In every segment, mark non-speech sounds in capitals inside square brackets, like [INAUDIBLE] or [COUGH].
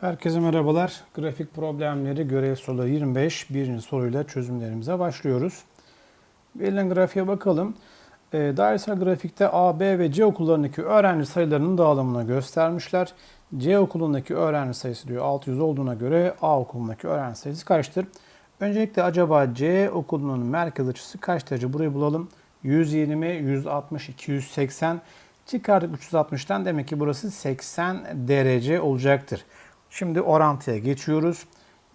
Herkese merhabalar. Grafik problemleri görev soruları 25. Birinci soruyla çözümlerimize başlıyoruz. Verilen grafiğe bakalım. E, dairesel grafikte A, B ve C okullarındaki öğrenci sayılarının dağılımını göstermişler. C okulundaki öğrenci sayısı diyor 600 olduğuna göre A okulundaki öğrenci sayısı kaçtır? Öncelikle acaba C okulunun merkez açısı kaç derece? Burayı bulalım. 120, 160, 280 çıkardık 360'tan demek ki burası 80 derece olacaktır. Şimdi orantıya geçiyoruz.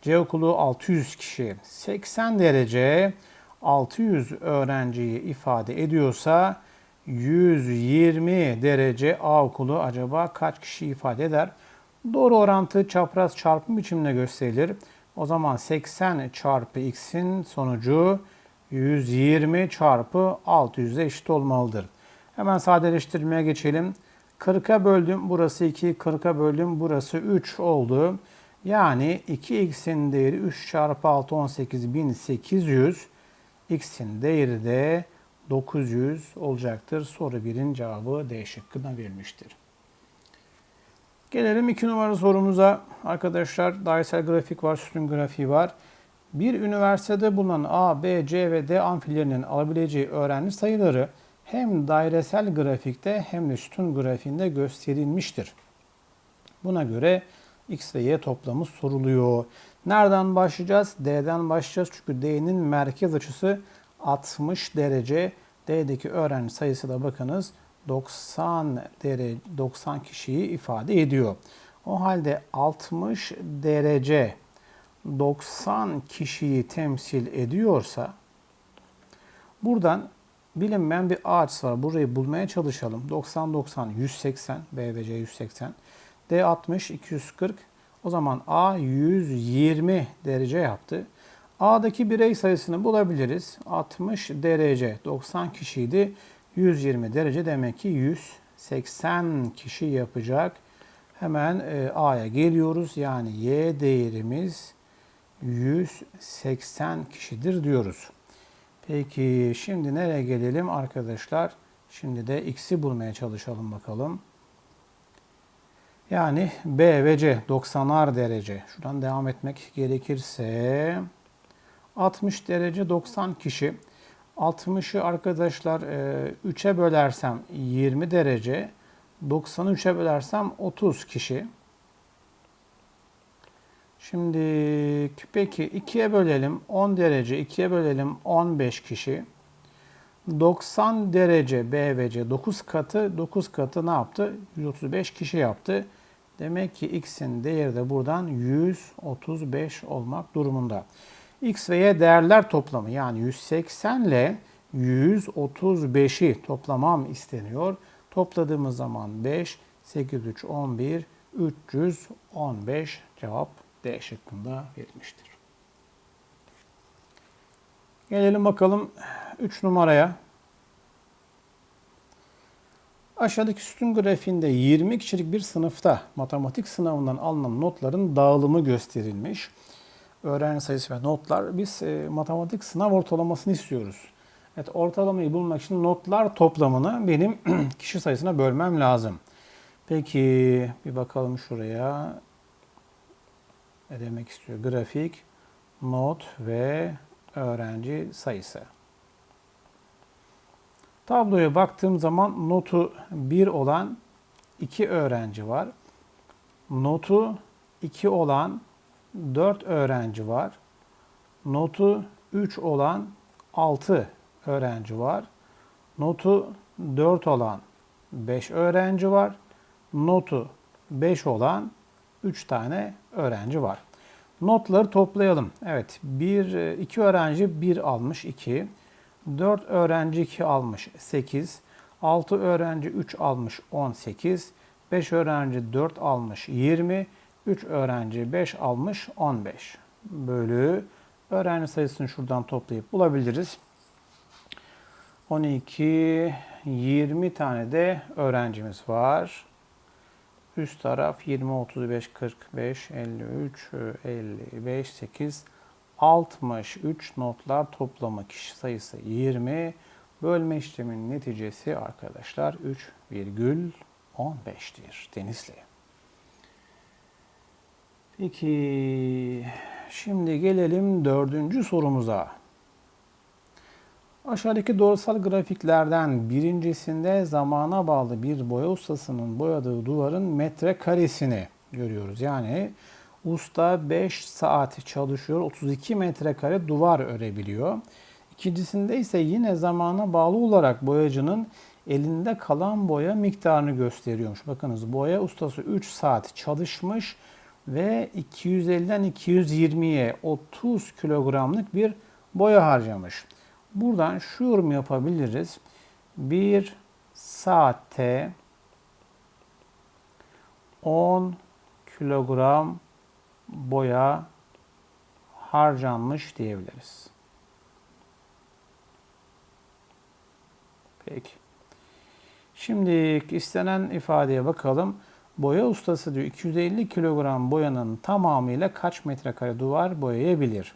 C okulu 600 kişi 80 derece 600 öğrenciyi ifade ediyorsa 120 derece A okulu acaba kaç kişi ifade eder? Doğru orantı çapraz çarpım biçiminde gösterilir. O zaman 80 çarpı x'in sonucu 120 çarpı 600'e eşit olmalıdır. Hemen sadeleştirmeye geçelim. 40'a böldüm burası 2, 40'a böldüm burası 3 oldu. Yani 2x'in değeri 3 çarpı 6 18800. x'in değeri de 900 olacaktır. Soru 1'in cevabı D şıkkına verilmiştir. Gelelim 2 numaralı sorumuza. Arkadaşlar dairesel grafik var, sütun grafiği var. Bir üniversitede bulunan A, B, C ve D amfilerinin alabileceği öğrenci sayıları hem dairesel grafikte hem de sütun grafiğinde gösterilmiştir. Buna göre x ve y toplamı soruluyor. Nereden başlayacağız? D'den başlayacağız. Çünkü D'nin merkez açısı 60 derece. D'deki öğrenci sayısı da bakınız 90 derece 90 kişiyi ifade ediyor. O halde 60 derece 90 kişiyi temsil ediyorsa buradan bilinmeyen bir A açısı var. Burayı bulmaya çalışalım. 90 90 180 B ve C 180 D 60 240 o zaman A 120 derece yaptı. A'daki birey sayısını bulabiliriz. 60 derece 90 kişiydi. 120 derece demek ki 180 kişi yapacak. Hemen e, A'ya geliyoruz. Yani Y değerimiz 180 kişidir diyoruz. Peki şimdi nereye gelelim arkadaşlar? Şimdi de x'i bulmaya çalışalım bakalım. Yani B ve C 90'ar derece. Şuradan devam etmek gerekirse 60 derece 90 kişi. 60'ı arkadaşlar 3'e bölersem 20 derece. 90'ı 3'e bölersem 30 kişi. Şimdi peki 2'ye bölelim 10 derece 2'ye bölelim 15 kişi. 90 derece B ve C 9 katı 9 katı ne yaptı? 135 kişi yaptı. Demek ki x'in değeri de buradan 135 olmak durumunda. x ve y değerler toplamı yani 180 ile 135'i toplamam isteniyor. Topladığımız zaman 5, 8, 3, 11, 315 cevap D şıkkında verilmiştir. Gelelim bakalım 3 numaraya. Aşağıdaki sütun grafiğinde 20 kişilik bir sınıfta matematik sınavından alınan notların dağılımı gösterilmiş. Öğrenci sayısı ve notlar. Biz e, matematik sınav ortalamasını istiyoruz. Evet ortalamayı bulmak için notlar toplamını benim [CLEARS THROAT] kişi sayısına bölmem lazım. Peki bir bakalım şuraya. Demek istiyor? Grafik, not ve öğrenci sayısı. Tabloya baktığım zaman notu 1 olan 2 öğrenci var. Notu 2 olan 4 öğrenci var. Notu 3 olan 6 öğrenci var. Notu 4 olan 5 öğrenci var. Notu 5 olan 3 tane öğrenci var. Notları toplayalım. Evet, 1 2 öğrenci 1 almış 2. 4 öğrenci 2 almış 8. 6 öğrenci 3 almış 18. 5 öğrenci 4 almış 20. 3 öğrenci 5 almış 15. Bölü öğrenci sayısını şuradan toplayıp bulabiliriz. 12, 20 tane de öğrencimiz var. Üst taraf 20, 35, 45, 53, 55, 8, 63 notlar toplamı kişi sayısı 20. Bölme işleminin neticesi arkadaşlar 3,15'tir. Denizli. Peki şimdi gelelim dördüncü sorumuza. Aşağıdaki doğrusal grafiklerden birincisinde zamana bağlı bir boya ustasının boyadığı duvarın metrekaresini görüyoruz. Yani usta 5 saat çalışıyor, 32 metrekare duvar örebiliyor. İkincisinde ise yine zamana bağlı olarak boyacının elinde kalan boya miktarını gösteriyormuş. Bakınız boya ustası 3 saat çalışmış ve 250'den 220'ye 30 kilogramlık bir boya harcamış. Buradan şu yorum yapabiliriz. Bir saatte 10 kilogram boya harcanmış diyebiliriz. Peki. Şimdi istenen ifadeye bakalım. Boya ustası diyor 250 kilogram boyanın tamamıyla kaç metrekare duvar boyayabilir?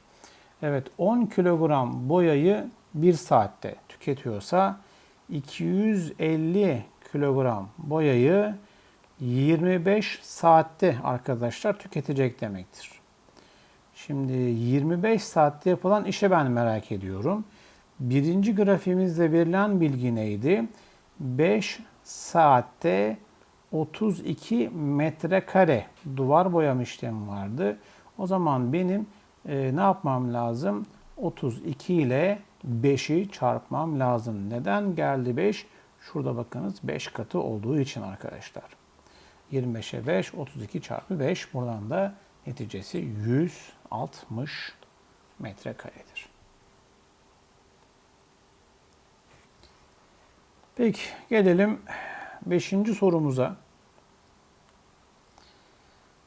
Evet 10 kilogram boyayı 1 saatte tüketiyorsa 250 kilogram boyayı 25 saatte arkadaşlar tüketecek demektir. Şimdi 25 saatte yapılan işe ben merak ediyorum. Birinci grafiğimizde verilen bilgi neydi? 5 saatte 32 metrekare duvar boyama işlemi vardı. O zaman benim e, ne yapmam lazım? 32 ile 5'i çarpmam lazım. Neden geldi 5? Şurada bakınız 5 katı olduğu için arkadaşlar. 25'e 5, 32 çarpı 5. Buradan da neticesi 160 metrekaredir. Peki gelelim 5. sorumuza.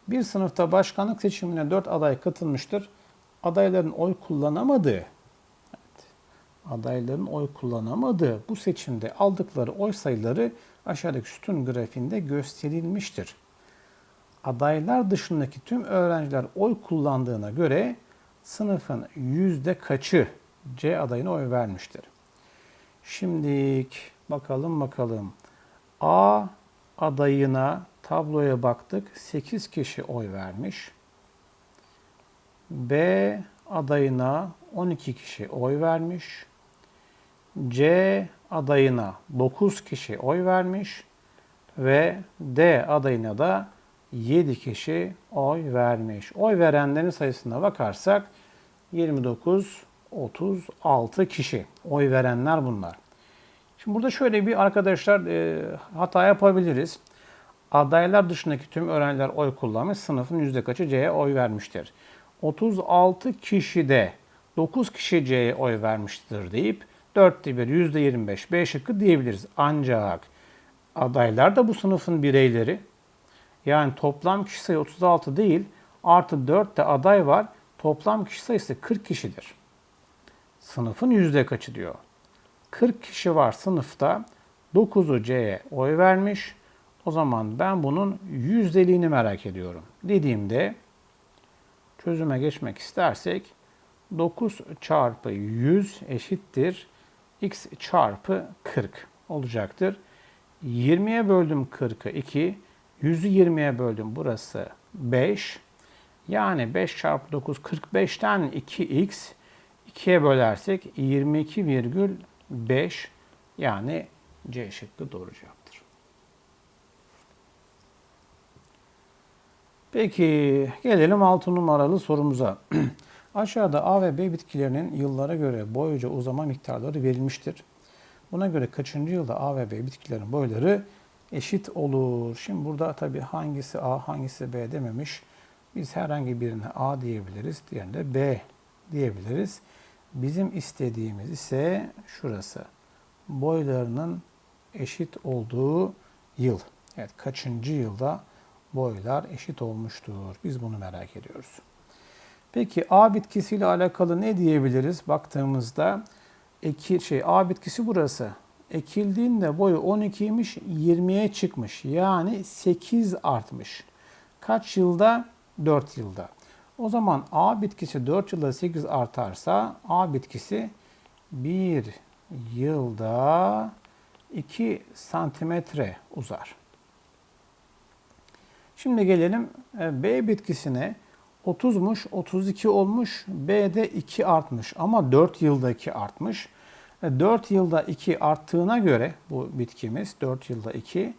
Bir sınıfta başkanlık seçimine 4 aday katılmıştır. Adayların oy kullanamadığı, adayların oy kullanamadığı bu seçimde aldıkları oy sayıları aşağıdaki sütun grafiğinde gösterilmiştir. Adaylar dışındaki tüm öğrenciler oy kullandığına göre sınıfın yüzde kaçı C adayına oy vermiştir? Şimdilik bakalım bakalım. A adayına tabloya baktık. 8 kişi oy vermiş. B adayına 12 kişi oy vermiş. C adayına 9 kişi oy vermiş ve D adayına da 7 kişi oy vermiş. Oy verenlerin sayısına bakarsak 29 36 kişi oy verenler bunlar. Şimdi burada şöyle bir arkadaşlar e, hata yapabiliriz. Adaylar dışındaki tüm öğrenciler oy kullanmış. Sınıfın yüzde kaçı C'ye oy vermiştir. 36 kişi de 9 kişi C'ye oy vermiştir deyip 4'te 1 yüzde 25 B şıkkı diyebiliriz. Ancak adaylar da bu sınıfın bireyleri. Yani toplam kişi sayı 36 değil artı 4 de aday var. Toplam kişi sayısı 40 kişidir. Sınıfın yüzde kaçı diyor. 40 kişi var sınıfta. 9'u C'ye oy vermiş. O zaman ben bunun yüzdeliğini merak ediyorum. Dediğimde çözüme geçmek istersek 9 çarpı 100 eşittir x çarpı 40 olacaktır. 20'ye böldüm 40'ı 2, 100'ü 20'ye böldüm burası 5. Yani 5 çarpı 9 45'ten 2x 2'ye bölersek 22,5 yani C şıkkı doğru cevaptır. Peki gelelim 6 numaralı sorumuza. [CLEARS THROAT] Aşağıda A ve B bitkilerinin yıllara göre boyuca uzama miktarları verilmiştir. Buna göre kaçıncı yılda A ve B bitkilerin boyları eşit olur. Şimdi burada tabii hangisi A hangisi B dememiş. Biz herhangi birine A diyebiliriz, diğerine B diyebiliriz. Bizim istediğimiz ise şurası. Boylarının eşit olduğu yıl. Evet kaçıncı yılda boylar eşit olmuştur? Biz bunu merak ediyoruz. Peki A bitkisiyle alakalı ne diyebiliriz? Baktığımızda eki şey A bitkisi burası. Ekildiğinde boyu 12'ymiş, 20'ye çıkmış. Yani 8 artmış. Kaç yılda? 4 yılda. O zaman A bitkisi 4 yılda 8 artarsa A bitkisi 1 yılda 2 santimetre uzar. Şimdi gelelim e, B bitkisine. 30'muş, 32 olmuş, B'de 2 artmış ama 4 yılda 2 artmış. 4 yılda 2 arttığına göre bu bitkimiz 4 yılda 2,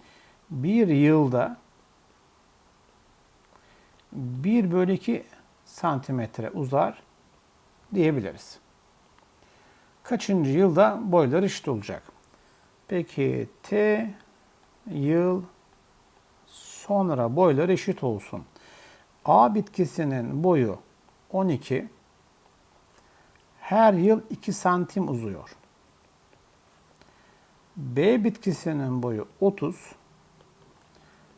1 yılda 1 bölü 2 santimetre uzar diyebiliriz. Kaçıncı yılda boyları eşit olacak? Peki T yıl sonra boyları eşit olsun. A bitkisinin boyu 12, her yıl 2 santim uzuyor. B bitkisinin boyu 30,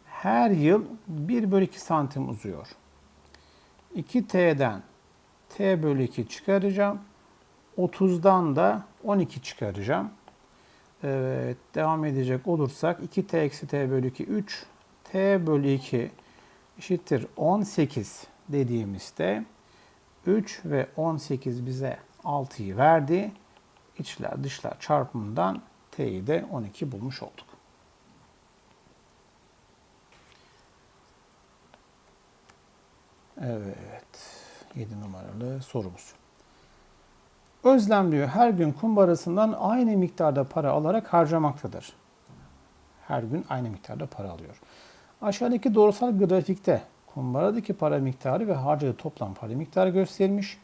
her yıl 1 bölü 2 santim uzuyor. 2T'den T bölü 2 çıkaracağım. 30'dan da 12 çıkaracağım. Evet, devam edecek olursak 2T eksi T bölü 2 3. T bölü 2 eşittir 18 dediğimizde 3 ve 18 bize 6'yı verdi. İçler dışlar çarpımından T'yi de 12 bulmuş olduk. Evet. 7 numaralı sorumuz. Özlem diyor her gün kumbarasından aynı miktarda para alarak harcamaktadır. Her gün aynı miktarda para alıyor. Aşağıdaki doğrusal grafikte kumbaradaki para miktarı ve harcadığı toplam para miktarı gösterilmiş.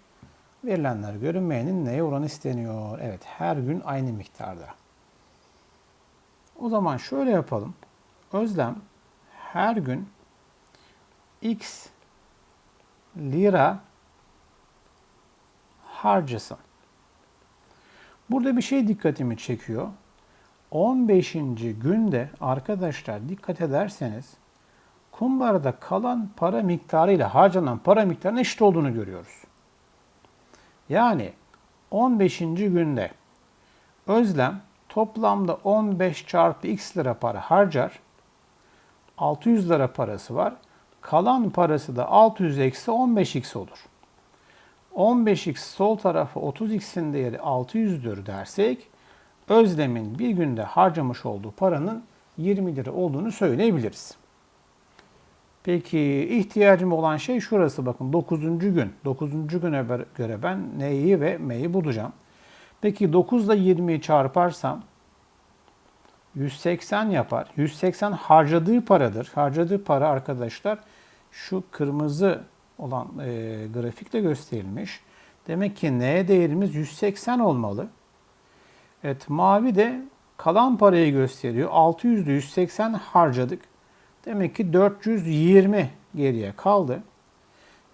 Verilenler görünmeyenin neye oranı isteniyor? Evet her gün aynı miktarda. O zaman şöyle yapalım. Özlem her gün x lira harcasın. Burada bir şey dikkatimi çekiyor. 15. günde arkadaşlar dikkat ederseniz kumbarada kalan para miktarı ile harcanan para miktarının eşit olduğunu görüyoruz. Yani 15. günde Özlem toplamda 15 çarpı x lira para harcar. 600 lira parası var. Kalan parası da 600 eksi 15x olur. 15x sol tarafı 30x'in değeri 600'dür dersek Özlem'in bir günde harcamış olduğu paranın 20 lira olduğunu söyleyebiliriz. Peki ihtiyacım olan şey şurası bakın 9. gün. 9. güne göre ben neyi ve m'yi bulacağım. Peki 9 ile 20'yi çarparsam 180 yapar. 180 harcadığı paradır. Harcadığı para arkadaşlar şu kırmızı olan e, grafikte gösterilmiş. Demek ki n değerimiz 180 olmalı. Evet mavi de kalan parayı gösteriyor. 600'de 180 harcadık. Demek ki 420 geriye kaldı.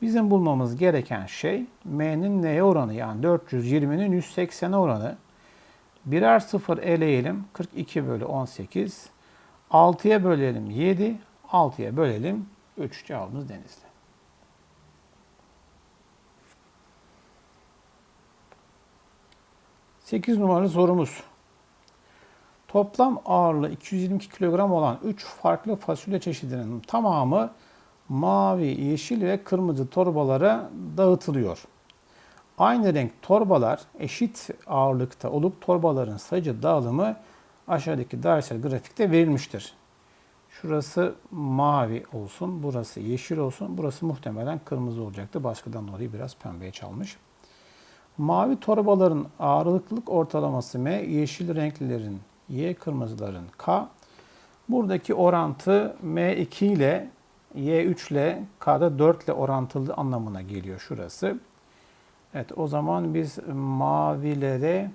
Bizim bulmamız gereken şey m'nin neye oranı yani 420'nin 180'e oranı. Birer sıfır eleyelim. 42 bölü 18. 6'ya bölelim 7. 6'ya bölelim 3. Cevabımız Denizli. 8 numaralı sorumuz. Toplam ağırlığı 222 kilogram olan 3 farklı fasulye çeşidinin tamamı mavi, yeşil ve kırmızı torbalara dağıtılıyor. Aynı renk torbalar eşit ağırlıkta olup torbaların sayıcı dağılımı aşağıdaki dairesel grafikte verilmiştir. Şurası mavi olsun, burası yeşil olsun, burası muhtemelen kırmızı olacaktı. Baskıdan dolayı biraz pembeye çalmış. Mavi torbaların ağırlıklılık ortalaması M, yeşil renklilerin Y, kırmızıların K. Buradaki orantı M2 ile Y3 ile K'da 4 ile orantılı anlamına geliyor şurası. Evet o zaman biz mavilere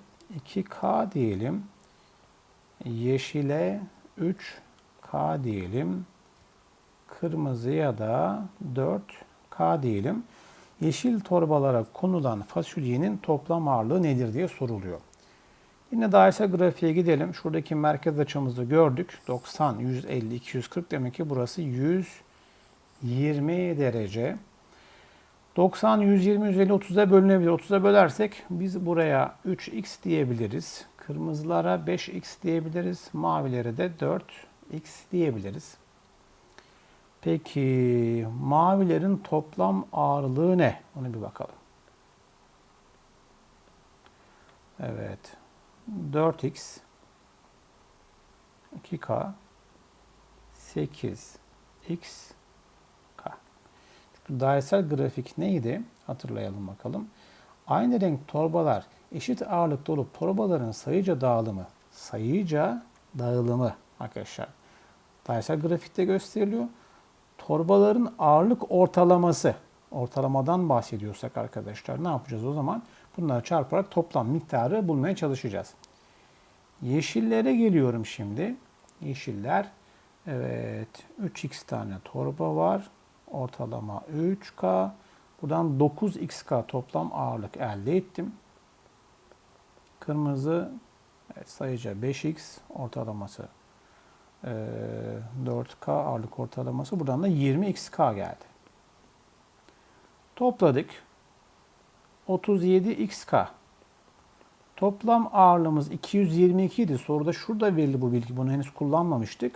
2K diyelim. Yeşile 3K diyelim. Kırmızıya da 4K diyelim yeşil torbalara konulan fasulyenin toplam ağırlığı nedir diye soruluyor. Yine dairesel grafiğe gidelim. Şuradaki merkez açımızı gördük. 90, 150, 240 demek ki burası 120 derece. 90, 120, 150, 30'a bölünebilir. 30'a bölersek biz buraya 3x diyebiliriz. Kırmızılara 5x diyebiliriz. Mavilere de 4x diyebiliriz. Peki mavilerin toplam ağırlığı ne? Onu bir bakalım. Evet. 4x 2k 8x k. Çünkü dairesel grafik neydi? Hatırlayalım bakalım. Aynı renk torbalar eşit ağırlıkta olup torbaların sayıca dağılımı, sayıca dağılımı arkadaşlar. Dairesel grafikte gösteriliyor. Torbaların ağırlık ortalaması, ortalamadan bahsediyorsak arkadaşlar ne yapacağız o zaman? Bunları çarparak toplam miktarı bulmaya çalışacağız. Yeşillere geliyorum şimdi. Yeşiller, evet 3x tane torba var. Ortalama 3k. Buradan 9xk toplam ağırlık elde ettim. Kırmızı evet, sayıca 5x ortalaması e, 4k ağırlık ortalaması. Buradan da 20xk geldi. Topladık. 37xk. Toplam ağırlığımız 222 idi. Soruda şurada verildi bu bilgi. Bunu henüz kullanmamıştık.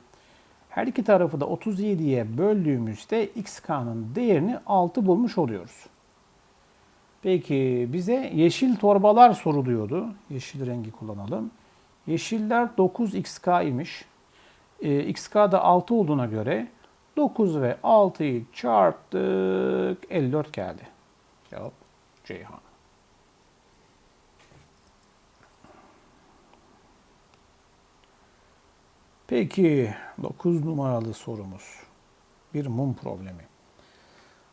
Her iki tarafı da 37'ye böldüğümüzde xk'nın değerini 6 bulmuş oluyoruz. Peki bize yeşil torbalar soruluyordu. Yeşil rengi kullanalım. Yeşiller 9xk imiş. E, xk da 6 olduğuna göre 9 ve 6'yı çarptık. 54 geldi. Cevap Ceyhan. Peki 9 numaralı sorumuz. Bir mum problemi.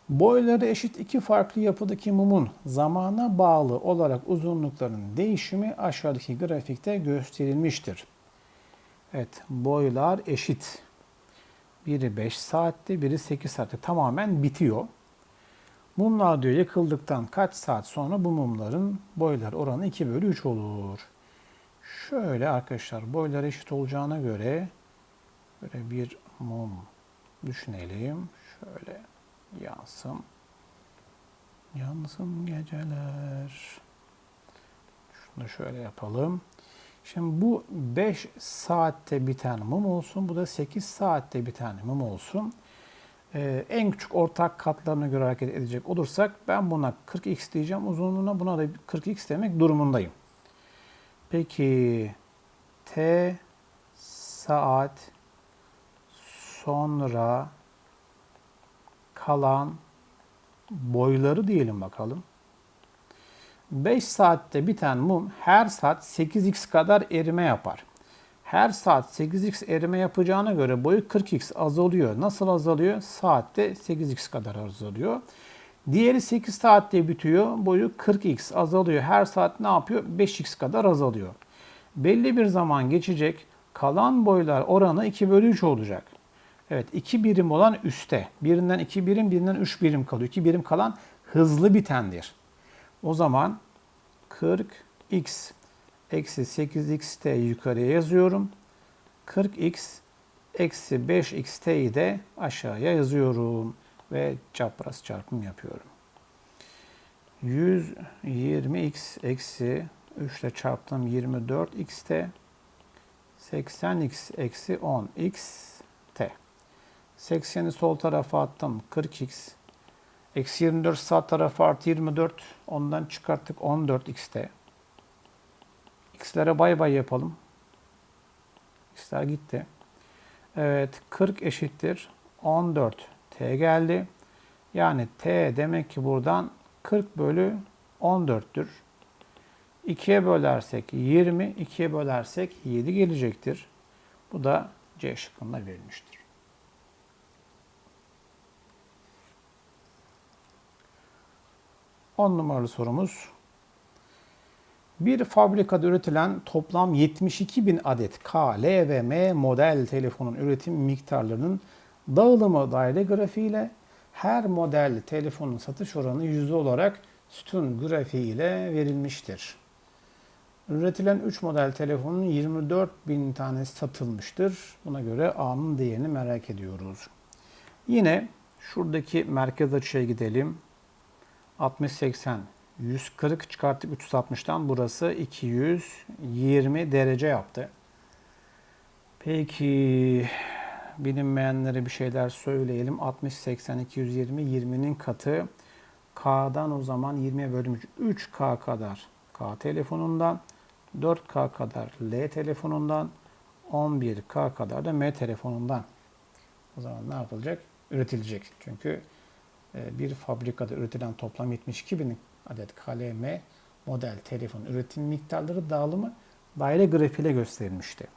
Boyları eşit iki farklı yapıdaki mumun zamana bağlı olarak uzunluklarının değişimi aşağıdaki grafikte gösterilmiştir. Evet, boylar eşit. Biri 5 saatte, biri 8 saatte tamamen bitiyor. Mumlar diyor yakıldıktan kaç saat sonra bu mumların boylar oranı 2 bölü 3 olur. Şöyle arkadaşlar boylar eşit olacağına göre böyle bir mum düşünelim. Şöyle yansın. Yansın geceler. Şunu da şöyle yapalım. Şimdi bu 5 saatte biten mum olsun. Bu da 8 saatte biten mum olsun. Ee, en küçük ortak katlarına göre hareket edecek olursak ben buna 40x diyeceğim uzunluğuna. Buna da 40x demek durumundayım. Peki t saat sonra kalan boyları diyelim bakalım. 5 saatte biten mum her saat 8x kadar erime yapar. Her saat 8x erime yapacağına göre boyu 40x azalıyor. Nasıl azalıyor? Saatte 8x kadar azalıyor. Diğeri 8 saatte bitiyor. Boyu 40x azalıyor. Her saat ne yapıyor? 5x kadar azalıyor. Belli bir zaman geçecek. Kalan boylar oranı 2 bölü 3 olacak. Evet 2 birim olan üstte. Birinden 2 birim, birinden 3 birim kalıyor. 2 birim kalan hızlı bitendir. O zaman 40x eksi 8xt yukarıya yazıyorum. 40x eksi 5xt'yi de aşağıya yazıyorum. Ve çapraz çarpım yapıyorum. 120x eksi 3 ile çarptım 24xt 80x eksi 10xt 80'i sol tarafa attım 40x eksi 24 sağ tarafa artı 24 ondan çıkarttık 14x'te x'lere bay bay yapalım x'ler gitti evet 40 eşittir 14 t geldi yani t demek ki buradan 40 bölü 14'tür 2'ye bölersek 20, 2'ye bölersek 7 gelecektir. Bu da C şıkkında verilmiştir. On numaralı sorumuz. Bir fabrikada üretilen toplam 72 bin adet K, L ve M model telefonun üretim miktarlarının dağılımı daire grafiğiyle her model telefonun satış oranı yüzde olarak sütun grafiği ile verilmiştir. Üretilen 3 model telefonun 24 bin tanesi satılmıştır. Buna göre A'nın değerini merak ediyoruz. Yine şuradaki merkez açıya gidelim. 60-80 140 çıkarttık 360'tan burası 220 derece yaptı. Peki bilinmeyenlere bir şeyler söyleyelim. 60, 80, 220, 20'nin katı. K'dan o zaman 20'ye bölünmüş 3K kadar K telefonundan 4K kadar L telefonundan, 11K kadar da M telefonundan. O zaman ne yapılacak? Üretilecek. Çünkü e, bir fabrikada üretilen toplam 72 bin adet KLM model telefon üretim miktarları dağılımı daire grafiğiyle gösterilmişti.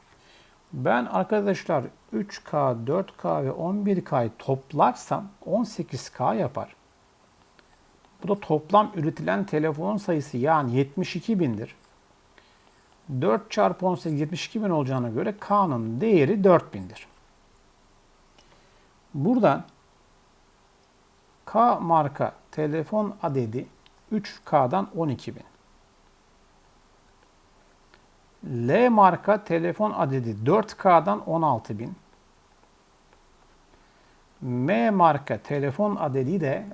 Ben arkadaşlar 3K, 4K ve 11K'yı toplarsam 18K yapar. Bu da toplam üretilen telefon sayısı yani 72 bindir. 4 çarpı 18 72 bin olacağına göre K'nın değeri 4000'dir. Buradan K marka telefon adedi 3K'dan 12 bin. L marka telefon adedi 4K'dan 16 bin. M marka telefon adedi de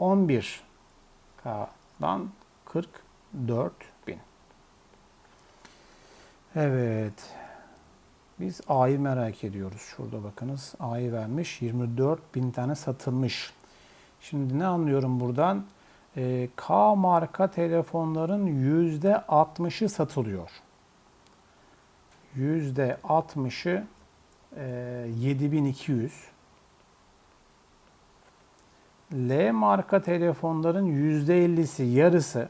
11K'dan 44 bin. Evet. Biz A'yı merak ediyoruz. Şurada bakınız A'yı vermiş. 24 bin tane satılmış. Şimdi ne anlıyorum buradan? Ee, K marka telefonların %60'ı satılıyor. %60'ı e, 7200. L marka telefonların %50'si yarısı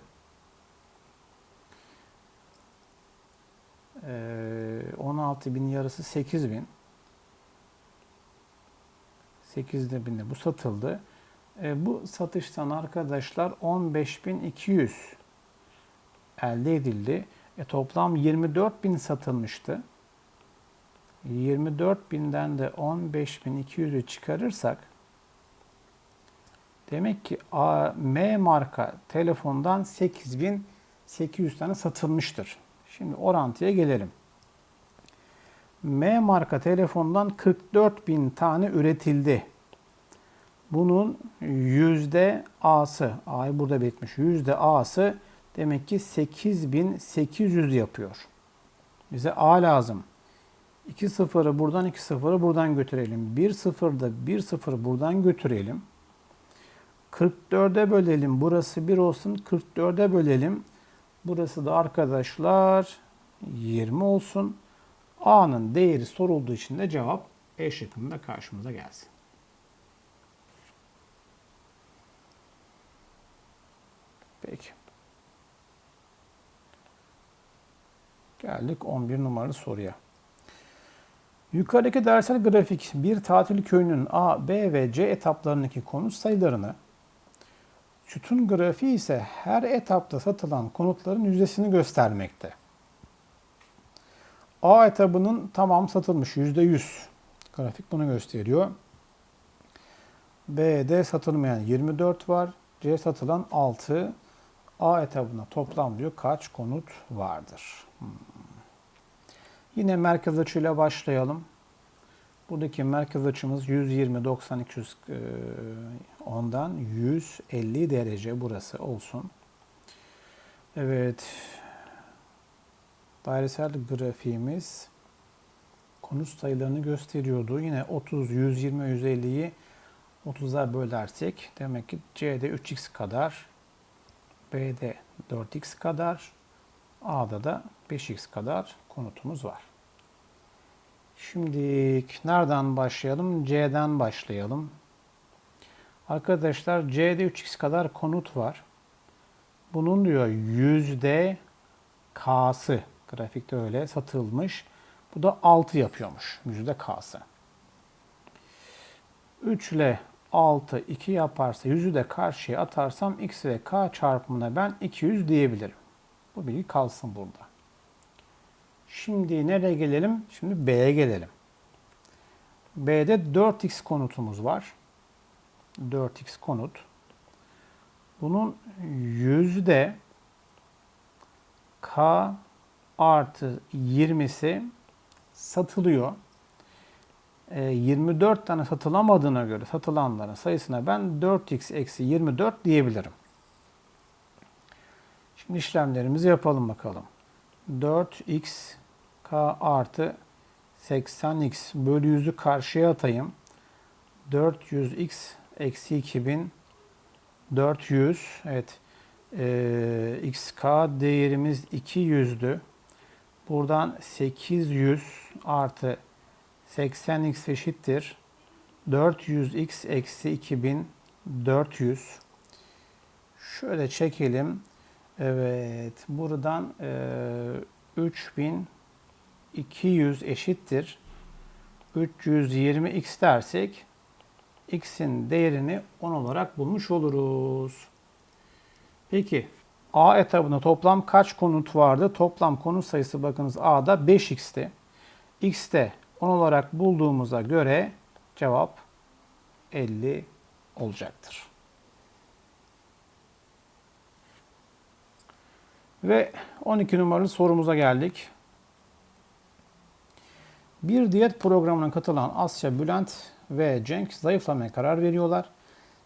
e, 16 bin yarısı 8 bin. 8 binde bu satıldı. E, bu satıştan arkadaşlar 15.200 elde edildi. E, toplam 24 bin satılmıştı. 24 binden de 15.200'ü çıkarırsak demek ki A, M marka telefondan 8800 tane satılmıştır. Şimdi orantıya gelelim. M marka telefondan 44 bin tane üretildi. Bunun yüzde A'sı, A'yı burada belirtmiş, yüzde A'sı demek ki 8800 yapıyor. Bize A lazım. 2 sıfırı buradan 2 sıfırı buradan götürelim. 1 sıfırda 1 sıfırı buradan götürelim. 44'e bölelim. Burası 1 olsun. 44'e bölelim. Burası da arkadaşlar 20 olsun. A'nın değeri sorulduğu için de cevap E şıkkında karşımıza gelsin. Peki. Geldik 11 numaralı soruya. Yukarıdaki dersel grafik bir tatil köyünün A, B ve C etaplarındaki konut sayılarını, sütun grafiği ise her etapta satılan konutların yüzdesini göstermekte. A etabının tamam satılmış %100. Grafik bunu gösteriyor. B'de satılmayan 24 var. C satılan 6. A etabına toplam diyor kaç konut vardır? Hmm. Yine merkez açıyla başlayalım. Buradaki merkez açımız 120 90 200 ondan 150 derece burası olsun. Evet. Dairesel grafiğimiz konut sayılarını gösteriyordu. Yine 30, 120, 150'yi 30'a bölersek demek ki C'de 3x kadar, B'de 4x kadar, A'da da 5x kadar konutumuz var. Şimdi nereden başlayalım? C'den başlayalım. Arkadaşlar C'de 3x kadar konut var. Bunun diyor yüzde K'sı grafikte öyle satılmış. Bu da 6 yapıyormuş yüzde K'sı. 3 ile 6 2 yaparsa yüzü de karşıya atarsam x ve k çarpımına ben 200 diyebilirim. Bu bilgi kalsın burada. Şimdi nereye gelelim? Şimdi B'ye gelelim. B'de 4x konutumuz var. 4x konut. Bunun yüzde k artı 20'si satılıyor. 24 e, tane satılamadığına göre satılanların sayısına ben 4x eksi 24 diyebilirim. Şimdi işlemlerimizi yapalım bakalım. 4x k artı 80x bölü 100'ü karşıya atayım. 400x eksi 2000 400 evet ee, xk değerimiz 200'dü. Buradan 800 artı 80x eşittir. 400x eksi 2000 400. Şöyle çekelim. Evet. Buradan e, 3200 eşittir. 320x dersek x'in değerini 10 olarak bulmuş oluruz. Peki A etabında toplam kaç konut vardı? Toplam konut sayısı bakınız A'da 5x'ti. X'te 10 olarak bulduğumuza göre cevap 50 olacaktır. Ve 12 numaralı sorumuza geldik. Bir diyet programına katılan Asya, Bülent ve Cenk zayıflamaya karar veriyorlar.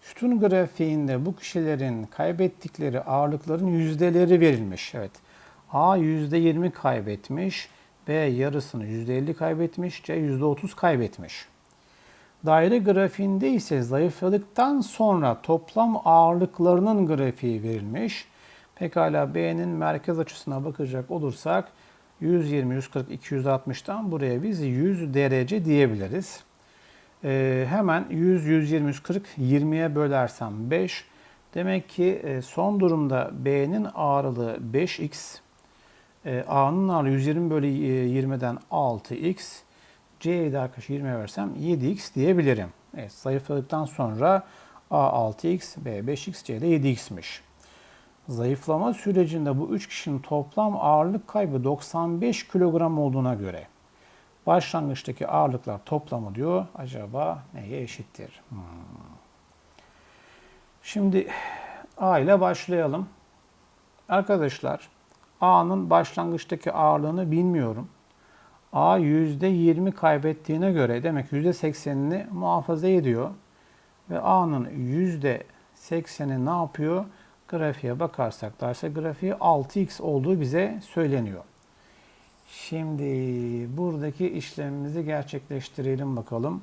Sütun grafiğinde bu kişilerin kaybettikleri ağırlıkların yüzdeleri verilmiş. Evet. A %20 kaybetmiş, B yarısını %50 kaybetmiş, C %30 kaybetmiş. Daire grafiğinde ise zayıfladıktan sonra toplam ağırlıklarının grafiği verilmiş. Pekala B'nin merkez açısına bakacak olursak 120, 140, 260'tan buraya biz 100 derece diyebiliriz. Ee, hemen 100, 120, 140, 20'ye bölersem 5. Demek ki e, son durumda B'nin ağırlığı 5x. E, A'nın ağırlığı 120 bölü 20'den 6x. C'yi de arkadaşlar 20'ye versem 7x diyebilirim. Evet, zayıfladıktan sonra A 6x, B 5x, C de 7x'miş. Zayıflama sürecinde bu üç kişinin toplam ağırlık kaybı 95 kilogram olduğuna göre başlangıçtaki ağırlıklar toplamı diyor. Acaba neye eşittir? Hmm. Şimdi A ile başlayalım. Arkadaşlar A'nın başlangıçtaki ağırlığını bilmiyorum. A %20 kaybettiğine göre demek %80'ini muhafaza ediyor. Ve A'nın %80'i ne yapıyor? Grafiğe bakarsak derse grafiği 6x olduğu bize söyleniyor. Şimdi buradaki işlemimizi gerçekleştirelim bakalım.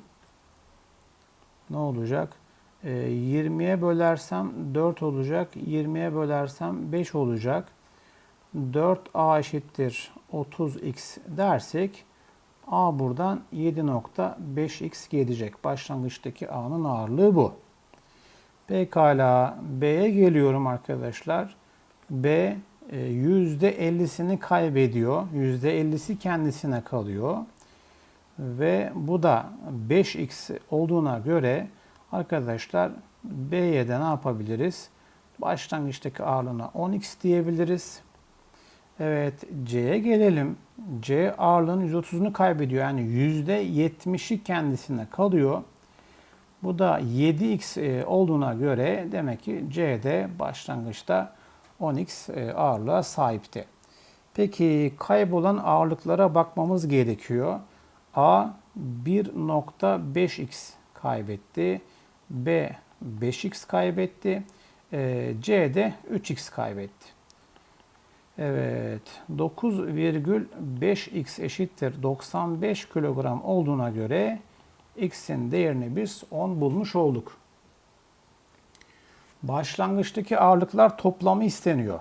Ne olacak? 20'ye bölersem 4 olacak. 20'ye bölersem 5 olacak. 4a eşittir 30x dersek a buradan 7.5x gelecek. Başlangıçtaki a'nın ağırlığı bu. Pekala B'ye geliyorum arkadaşlar. B %50'sini e, kaybediyor. %50'si kendisine kalıyor. Ve bu da 5x olduğuna göre arkadaşlar B'ye de ne yapabiliriz? Başlangıçtaki ağırlığına 10x diyebiliriz. Evet C'ye gelelim. C ağırlığın %30'unu kaybediyor. Yani %70'i kendisine kalıyor. Bu da 7x e, olduğuna göre demek ki C'de başlangıçta 10x e, ağırlığa sahipti. Peki kaybolan ağırlıklara bakmamız gerekiyor. A 1.5x kaybetti. B 5x kaybetti. E, C de 3x kaybetti. Evet 9,5x eşittir 95 kilogram olduğuna göre x'in değerini biz 10 bulmuş olduk. Başlangıçtaki ağırlıklar toplamı isteniyor.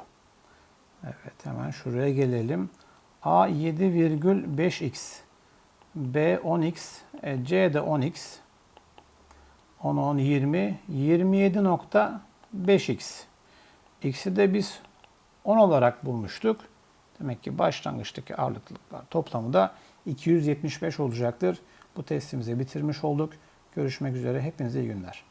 Evet hemen şuraya gelelim. A 7,5x, B 10x, e, C de 10x. 10, 10, 20, 27.5x. X'i de biz 10 olarak bulmuştuk. Demek ki başlangıçtaki ağırlıklar toplamı da 275 olacaktır. Bu testimizi bitirmiş olduk. Görüşmek üzere. Hepinize iyi günler.